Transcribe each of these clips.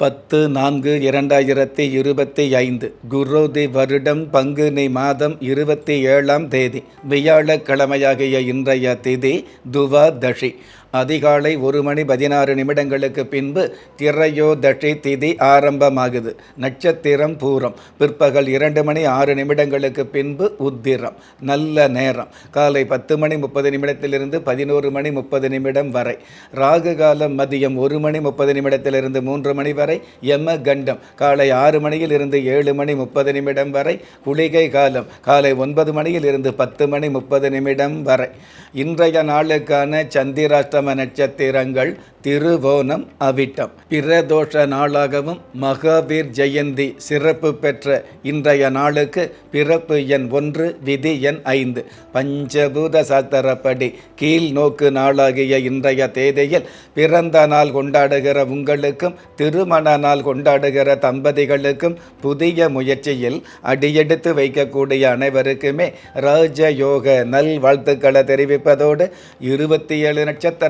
பத்து நான்கு இரண்டாயிரத்தி இருபத்தி ஐந்து குரோதி வருடம் பங்குனி மாதம் இருபத்தி ஏழாம் தேதி வியாழக்கிழமையாகிய இன்றைய திதி துவாதஷி அதிகாலை ஒரு மணி பதினாறு நிமிடங்களுக்கு பின்பு திரையோதஷி திதி ஆரம்பமாகுது. நட்சத்திரம் பூரம். பிற்பகல் இரண்டு மணி ஆறு நிமிடங்களுக்கு பின்பு உத்திரம். நல்ல நேரம். காலை பத்து மணி முப்பது நிமிடத்திலிருந்து பதினோரு மணி முப்பது நிமிடம் வரை. ராகு காலம் மதியம் ஒரு மணி முப்பது நிமிடத்திலிருந்து மூன்று மணி வரை. யம கண்டம் காலை ஆறு மணியில் இருந்து ஏழு மணி முப்பது நிமிடம் வரை. குளிகை காலம். காலை ஒன்பது மணியில் இருந்து பத்து மணி முப்பது நிமிடம் வரை. இன்றைய நாளுக்கான சந்திராஷ்டம நட்சத்திரங்கள் திருவோணம் அவிட்டம். பிரதோஷ நாளாகவும் மகாவீர் ஜெயந்தி சிறப்பு பெற்ற இன்றைய நாளுக்கு பிறப்பு எண் ஒன்று விதி எண் ஐந்து. பஞ்சபூத சாஸ்திரப்படி கீழ் நோக்கு நாளாகிய இன்றைய தேதியில் பிறந்த நாள் கொண்டாடுகிற உங்களுக்கும் திருமண நாள் கொண்டாடுகிற தம்பதிகளுக்கும் புதிய முயற்சியில் அடியெடுத்து வைக்கக்கூடிய அனைவருக்குமே ராஜயோக நல் வாழ்த்துக்களை தெரிவிப்பதோடு இருபத்தி ஏழு நட்சத்திர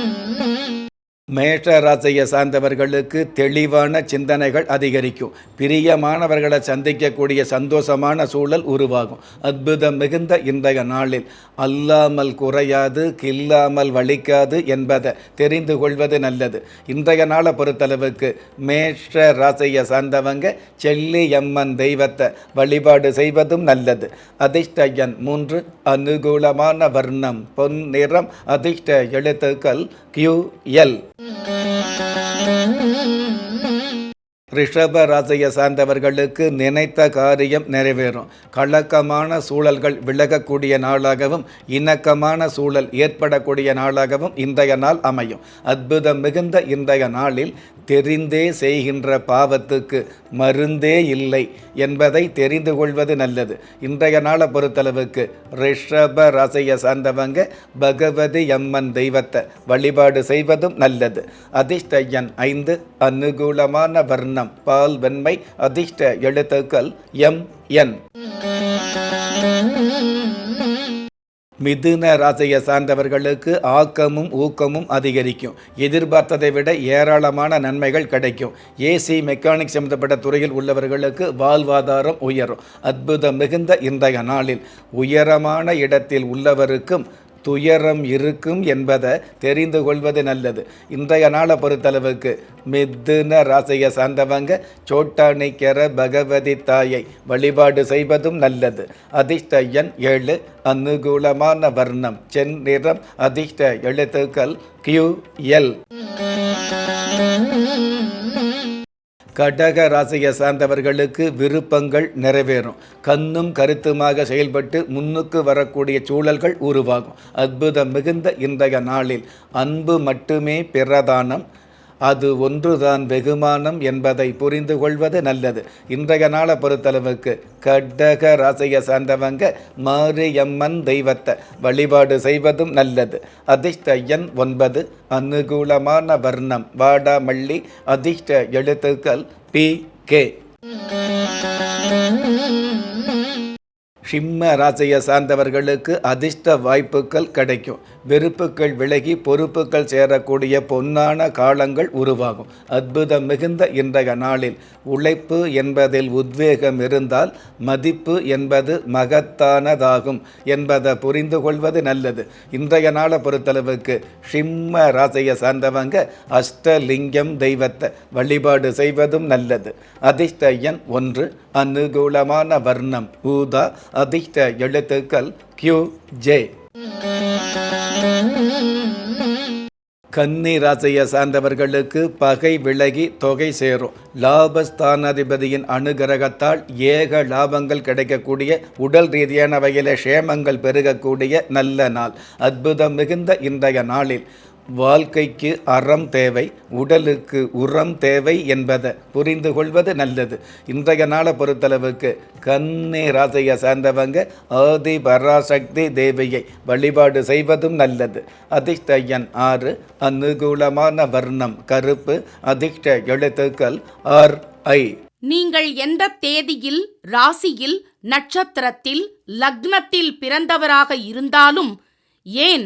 மேஷ ராசியை சார்ந்தவர்களுக்கு தெளிவான சிந்தனைகள் அதிகரிக்கும். பிரியமானவர்களை சந்திக்கக்கூடிய சந்தோஷமான சூழல் உருவாகும். அற்புதம் மிகுந்த இன்றைய நாளில். அல்லாமல் குறையாது கில்லாமல் வலிக்காது என்பதை தெரிந்து கொள்வது நல்லது. இன்றைய நாளை பொறுத்தளவுக்கு மேஷ ராசியை சார்ந்தவங்க செல்லியம்மன் தெய்வத்தை வழிபாடு செய்வதும் நல்லது. அதிர்ஷ்ட எண் மூன்று அனுகூலமான வர்ணம் பொன் நிறம் அதிர்ஷ்ட எழுத்துக்கள் கியூ எல் Thank you. ரிஷப ராசியை சார்ந்தவர்களுக்கு நினைத்த காரியம் நிறைவேறும். கலக்கமான சூழல்கள் விலகக்கூடிய நாளாகவும் இணக்கமான சூழல் ஏற்படக்கூடிய நாளாகவும் இன்றைய நாள் அமையும். அற்புதம் மிகுந்த இன்றைய நாளில் தெரிந்தே செய்கின்ற பாவத்துக்கு மருந்தே இல்லை என்பதை தெரிந்து கொள்வது நல்லது. இன்றைய நாளை பொறுத்தளவுக்கு ரிஷப ராசியை சார்ந்தவங்க பகவதி அம்மன் தெய்வத்தை வழிபாடு செய்வதும் நல்லது. அதிர்ஷ்ட எண் ஐந்து அனுகூலமான வர்ணம் பால் வெண்மை அதிர்ஷ்ட எழுத்துக்கள் எம் என். மிதுன ராசியை சார்ந்தவர்களுக்கு ஆக்கமும் ஊக்கமும் அதிகரிக்கும். எதிர்பார்த்ததை விட ஏராளமான நன்மைகள் கிடைக்கும். ஏசி மெக்கானிக் சம்பந்தப்பட்ட துறையில் உள்ளவர்களுக்கு வாழ்வாதாரம் உயரும். அற்புதம் மிகுந்த இன்றைய நாளில் உயரமான இடத்தில் உள்ளவருக்கும் துயரம் இருக்கும் என்பதை தெரிந்து கொள்வது நல்லது. இன்றைய நாளை பொறுத்தளவுக்கு மிதுன ராசியை சார்ந்தவங்க சோட்டானிக்கர பகவதி தாயை வழிபாடு செய்வதும் நல்லது. அதிர்ஷ்ட எண் ஏழு அனுகூலமான வர்ணம் சென் நிறம் அதிர்ஷ்ட எழுத்துக்கள் கியூ எல். கடக ராசியை சார்ந்தவர்களுக்கு விருப்பங்கள் நிறைவேறும். கண்ணும் கருத்துமாக செயல்பட்டு முன்னுக்கு வரக்கூடிய சூழல்கள் உருவாகும். அற்புதம் மிகுந்த இன்றைய நாளில் அன்பு மட்டுமே பிரதானம். அது ஒன்றுதான் வெகுமானம் என்பதை புரிந்து கொள்வது நல்லது. இன்றைய நாளை பொறுத்தளவுக்கு கடக ராசியை சார்ந்தவங்க மாரியம்மன் தெய்வத்தை வழிபாடு செய்வதும் நல்லது. அதிர்ஷ்ட எண் ஒன்பது அனுகூலமான வர்ணம். வாடாமல்லி அதிர்ஷ்ட எழுத்துக்கள் பி கே. சிம்ம ராசியை சார்ந்தவர்களுக்கு அதிர்ஷ்ட வாய்ப்புகள் கிடைக்கும். வெறுப்புகள் விலகி பொறுப்புகள் சேரக்கூடிய பொன்னான காலங்கள் உருவாகும். அற்புதம் மிகுந்த இன்றைய நாளில் உழைப்பு என்பதில் உத்வேகம் இருந்தால் மதிப்பு என்பது மகத்தானதாகும் என்பதை புரிந்து கொள்வது நல்லது. இன்றைய நாளை பொறுத்தளவுக்கு சிம்ம ராசியை சார்ந்தவங்க அஷ்டலிங்கம் தெய்வத்தை வழிபாடு செய்வதும் நல்லது. அதிர்ஷ்ட எண் ஒன்று அனுகூலமான வர்ணம் ஊதா அதிர்ஷ்ட எழுத்துக்கள் கியூ ஜே கன்னி ராசியை சார்ந்தவர்களுக்கு பகை விலகி தொகை சேரும். லாபஸ்தானாதிபதியின் அனுகிரகத்தால் ஏக லாபங்கள் கிடைக்கக்கூடிய உடல் ரீதியான வகையில் க்ஷேமங்கள் பெருகக்கூடிய நல்ல நாள். அற்புதம் மிகுந்த இன்றைய நாளில். வாழ்க்கைக்கு அறம் தேவை உடலுக்கு உரம் தேவை என்பதை புரிந்து கொள்வது நல்லது. இன்றைய நாளை பொறுத்தளவுக்கு கன்னி ராசியை சார்ந்தவங்க ஆதி பராசக்தி தேவியை வழிபாடு செய்வதும் நல்லது. அதிர்ஷ்டயன் ஆறு அனுகூலமான வர்ணம் கருப்பு அதிர்ஷ்ட எழுத்துக்கள் ஆர் ஐ. நீங்கள் எந்த தேதியில் ராசியில் நட்சத்திரத்தில் லக்னத்தில் பிறந்தவராக இருந்தாலும் ஏன்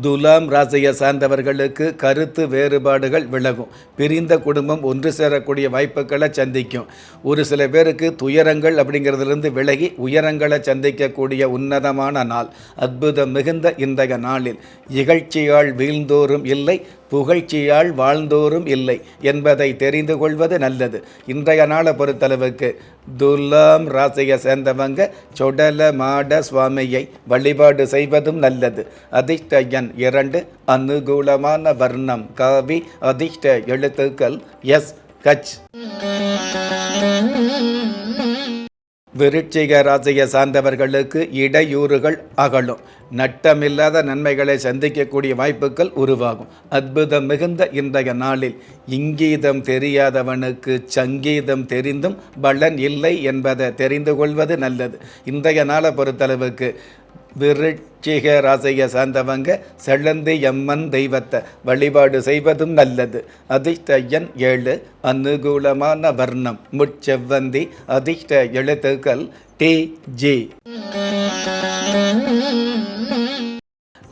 துலாம் ராசியை சார்ந்தவர்களுக்கு கருத்து வேறுபாடுகள் விலகும். பிரிந்த குடும்பம் ஒன்று சேரக்கூடிய வாய்ப்புகளை சந்திக்கும். ஒரு சில பேருக்கு துயரங்கள் அப்படிங்கிறதுலேருந்து விலகி உயரங்களை சந்திக்கக்கூடிய உன்னதமான நாள். அற்புதம் மிகுந்த இன்றைய நாளில். இகழ்ச்சியால் வீழ்ந்தோறும் இல்லை புகழ்ச்சியால் வாழ்ந்தோறும் இல்லை என்பதை தெரிந்து கொள்வது நல்லது. இன்றைய நாளை பொறுத்தளவுக்கு துலாம் ராசியை சேர்ந்தவங்க சொடல மாட சுவாமியை வழிபாடு செய்வதும் நல்லது. அதிர்ஷ்ட எண் இரண்டு அனுகூலமான வர்ணம். காவி அதிர்ஷ்ட எழுத்துக்கள் எஸ் கச். விருட்சிக ராசியை சார்ந்தவர்களுக்கு இடையூறுகள் அகலும். நட்டமில்லாத நன்மைகளை சந்திக்கக்கூடிய வாய்ப்புகள் உருவாகும். அற்புதம் மிகுந்த இன்றைய நாளில் இங்கீதம் தெரியாதவனுக்கு சங்கீதம் தெரிந்தும் பலன் இல்லை என்பதை தெரிந்து கொள்வது நல்லது. இன்றைய நாளை பொறுத்தளவுக்கு விருட்சிக ராசியை சார்ந்தவங்க செழந்தி எம்மன் தெய்வத்தை வழிபாடு செய்வதும் நல்லது. அதிர்ஷ்ட ஏழு அனுகூலமான வர்ணம். முச்செவ்வந்தி அதிர்ஷ்ட எழுத்துக்கள் டி ஜி.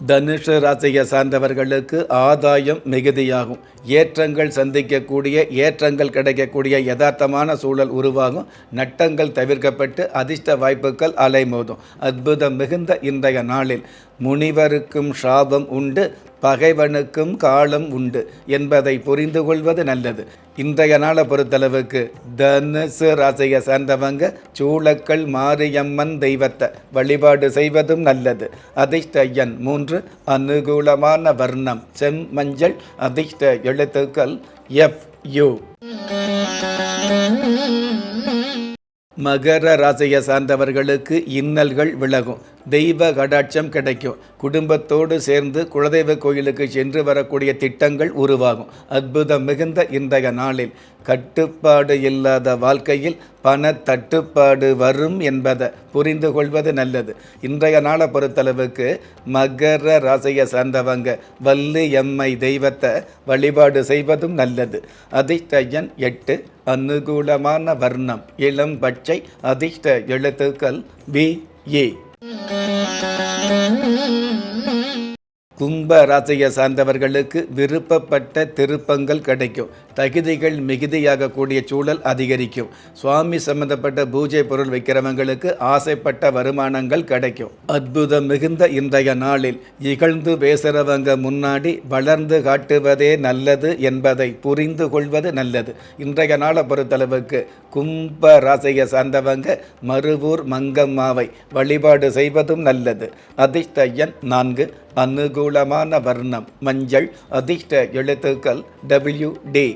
தனுஷ ராசியை சார்ந்தவர்களுக்கு ஆதாயம் மிகுதியாகும். ஏற்றங்கள் சந்திக்கக்கூடிய ஏற்றங்கள் கிடைக்கக்கூடிய யதார்த்தமான சூழல் உருவாகும். நட்டங்கள் தவிர்க்கப்பட்டு அதிர்ஷ்ட வாய்ப்புகள் அலைமோதும். அற்புதம் மிகுந்த இன்றைய நாளில் முனிவருக்கும் சாபம் உண்டு. பகைவனுக்கும் காலம் உண்டு என்பதை புரிந்து கொள்வது நல்லது. இன்றைய நாளை பொறுத்தளவுக்கு தனுசு ராசியை சார்ந்தவங்க சூளக்கல் மாரியம்மன் தெய்வத்தை வழிபாடு செய்வதும் நல்லது. அதிர்ஷ்ட எண் மூன்று அனுகூலமான வர்ணம். செம் மஞ்சள் அதிர்ஷ்ட எழுத்துக்கள் எஃப் யு. மகர ராசியை சார்ந்தவர்களுக்கு இன்னல்கள் விலகும். தெய்வ கடாட்சம் கிடைக்கும். குடும்பத்தோடு சேர்ந்து குலதெய்வ கோயிலுக்கு சென்று வரக்கூடிய திட்டங்கள் உருவாகும். அற்புதம் மிகுந்த இன்றைய நாளில். கட்டுப்பாடு இல்லாத வாழ்க்கையில் பண தட்டுப்பாடு வரும் என்பதை புரிந்து கொள்வது நல்லது. இன்றைய நாளை பொறுத்தளவுக்கு மகர ராசியை சார்ந்தவங்க வள்ளி எம்மை தெய்வத்தை வழிபாடு செய்வதும் நல்லது. அதிர்ஷ்ட எட்டு அனுகூலமான வர்ணம். இளம் பச்சை அதிர்ஷ்ட எழுத்துக்கள் பி ஏ. Mm-hmm. கும்ப ராசியை சார்ந்தவர்களுக்கு விருப்பப்பட்ட திருப்பங்கள் கிடைக்கும். தகுதிகள் மிகுதியாகக்கூடிய சூழல் அதிகரிக்கும். சுவாமி சம்பந்தப்பட்ட பூஜை பொருள் வைக்கிறவங்களுக்கு ஆசைப்பட்ட வருமானங்கள் கிடைக்கும். அற்புதம் மிகுந்த இன்றைய நாளில் இகழ்ந்து பேசுகிறவங்க முன்னாடி வளர்ந்து காட்டுவதே நல்லது என்பதை புரிந்து கொள்வது நல்லது. இன்றைய நாளை பொறுத்தளவுக்கு கும்ப ராசியை சார்ந்தவங்க மருவூர் மங்கம்மாவை வழிபாடு செய்வதும் நல்லது. அதிர்ஷ்ட எண் நான்கு அனுகூலமான வர்ணம். மஞ்சள் அதிர்ஷ்ட எழுத்துக்கள் டபிள்யூ டி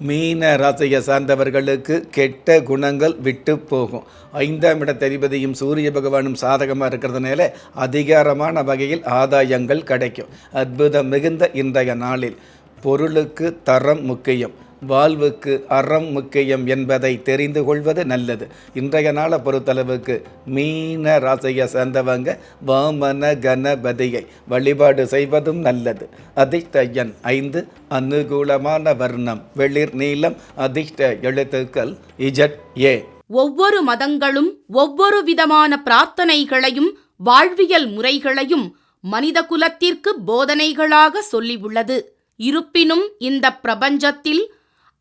மீன ராசியை சார்ந்தவர்களுக்கு கெட்ட குணங்கள் விட்டு போகும். ஐந்தாம் இடத்ததிபதியும் சூரிய பகவானும் சாதகமாக இருக்கிறதுனால அதிகாரமான வகையில் ஆதாயங்கள் கிடைக்கும். அற்புதம் மிகுந்த இன்றைய நாளில் பொருளுக்கு தரம் முக்கியம். வாழ்வுக்கு அறம் முக்கியம் என்பதை தெரிந்து கொள்வது நல்லது. இன்றைய நாளை பொறுத்தளவுக்கு மீன ராசியை சேர்ந்தவங்க வாமன கணபதியை வழிபாடு செய்வதும் நல்லது. அதிர்ஷ்ட எண் ஐந்து அனுகூலமான வர்ணம் வெளிர் நீளம் அதிர்ஷ்ட எழுத்துக்கள் இஜட் ஏ. ஒவ்வொரு மதங்களும் ஒவ்வொரு விதமான பிரார்த்தனைகளையும் வாழ்வியல் முறைகளையும் மனித குலத்திற்கு போதனைகளாக சொல்லியுள்ளது இருப்பினும் இந்த பிரபஞ்சத்தில்